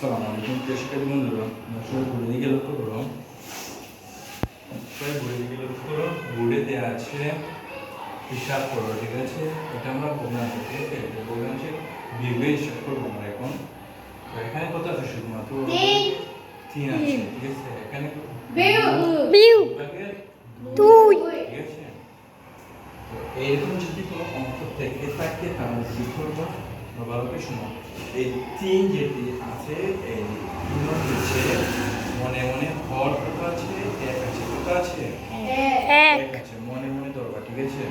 সালাম আলাইকুম। প্রিয় বন্ধুরা সবাই ঘুরে দিকে লক্ষ্য করো। সবাই ঘুরে দিকে লক্ষ্য করো বোর্ডে দেওয়া আছে হিসাব করো ঠিক আছে? এটা আমরা প্রোগ্রাম করতে এটা প্রোগ্রাম আছে বিবে হিসাব করব আমরা এখন। তো এখানে কত আছে শুধুমাত্র? তিন। আছে ঠিক আছে? এখানে দুই। ঠিক আছে? এইরকম যদি কোনো অঙ্ক থেকে থাকে তাহলে কি করব? ভালো এই তিন যেটি আছে এই তিন হচ্ছে মনে মনে হর কত আছে এক আছে কত আছে? এক। আছে মনে মনে ধরবা ঠিক আছে?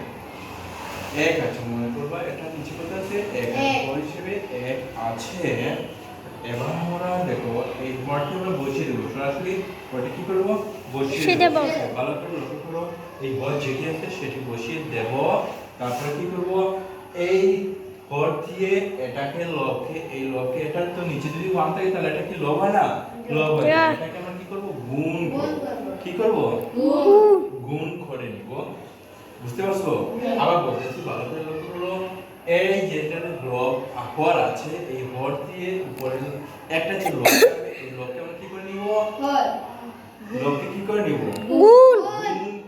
এক আছে মনে করবা এটা নিচে কত আছে? এক। হর হিসেবে এক আছে। এবার আমরা দেখো এই হরটি আমরা বসিয়ে দেবো। সরাসরি হরটি কি করব? বসিয়ে দেবো। ভালো করে লক্ষ্য করো। এই হর যেটি আছে সেটি বসিয়ে দেব। তারপরে কি করব? এই হর দিয়ে এটাকে লকে এই লকে এটা তো নিচে যদি ওয়ান থাকে তাহলে এটা কি লব হয় না? লব হয়। এটাকে আমরা কি করব? গুণ। কি করব? গুণ। গুণ করে নিব। বুঝতে পারছ? আবার বলতেছি ভালো করে লক্ষ্য করো। এই যেটাতে লব হর আছে এই হর দিয়ে উপরে একটা যে লব এই লবকে আমরা কি করে নিব? লবকে কি করে নিব? গুণ করে নিব।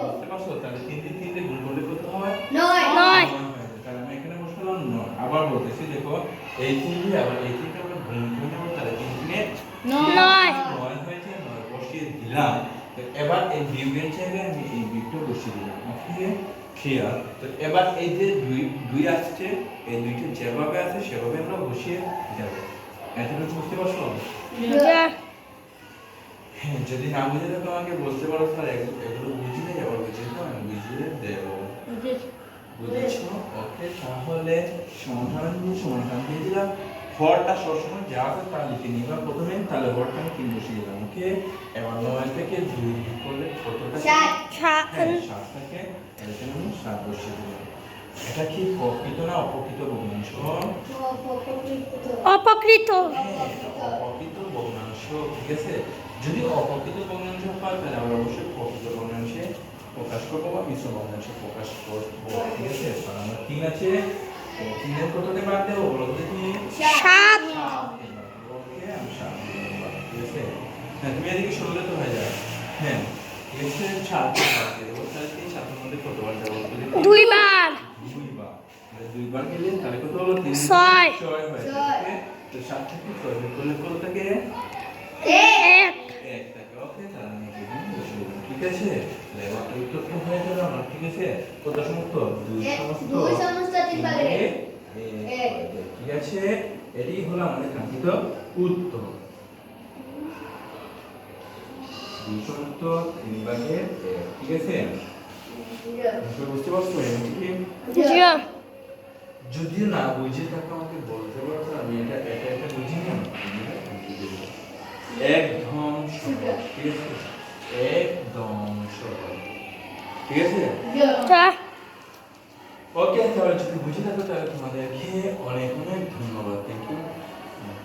বুঝতে পারছ তাহলে তিন তিন তিনটে গুণ করলে কত হয় নয় নয় হয়েছে। তাহলে আমি এখানে বসালাম নয় আবার এই তিন দিয়ে আবার এই তিনটা আমরা গুণ করে নেব তাহলে তিন তিনে নয়। নয়। হয়েছে নয় বসিয়ে দিলাম। তো এবার এই বিয়োগের জায়গায় আমি এই বিয়োগটা বসিয়ে দিলাম। ওকে ক্লিয়ার তো এবার এই যে দুই দুই আসছে এই দুইটা যেভাবে আছে সেভাবে আমরা বসিয়ে দেব। এতটুকু বুঝতে পারছ? হ্যাঁ যদি না বুঝে থাকো আমাকে বলতে পারো স্যার এগুলো এগুলো বুঝলে আবার বুঝিয়ে দাও আমি বুঝিয়ে দেবো বুঝেছ ওকে তাহলে সমাধান দিয়ে সমাধান দিয়ে দিলাম হরটা সবসময় যা আছে তা লিখে নিবা প্রথমে তাহলে হরটা আমি তিন বসিয়ে দিলাম ওকে? এবার নয় থেকে দুই করলে কতটা? সাত। হ্যাঁ, থেকে এখানে আমি সাত বসিয়ে দিলাম। এটা কি প্রকৃত না অপ্রকৃত ভগ্নাংশ? অপকৃত হ্যাঁ, এটা ভগ্নাংশ ঠিক আছে? যদি অপ্রকৃত ভগ্নাংশ হয় তাহলে আমরা অবশ্যই প্রকৃত ভগ্নাংশে প্রকাশ করব বা মিশ্র ভগ্নাংশে প্রকাশ করব ঠিক আছে? আমরা তিন আছে। সাত তুমি এদিকে ষোলো তো হয়ে যায় হ্যাঁ। দুইবার দুইবার গেলে তাহলে কত হলো তিন ছয়। ছয় হয়? তো সাত থেকে ছয় করলে কত থাকে এক এক থাকে ওকে তাহলে ঠিক আছে? হয়ে গেল আমার ঠিক আছে? কত সমস্ত? দুই সমস্ত? দুই সমস্ত তিন ভাগের এক। ঠিক আছে? এটি হলো আমাদের কাঙ্ক্ষিত উত্তর। দুই সমস্ত তিন ভাগের এক। ঠিক আছে? বুঝতে পারছ যদিও না বুঝে থাকো আমাকে বলতে পারো আমি এটা এটা এটা বুঝি না একদম ঠিক আছে? একদম সহজ ঠিক আছে? ওকে তাহলে যদি বুঝে থাকো তাহলে তোমাদেরকে অনেক অনেক ধন্যবাদ। Thank you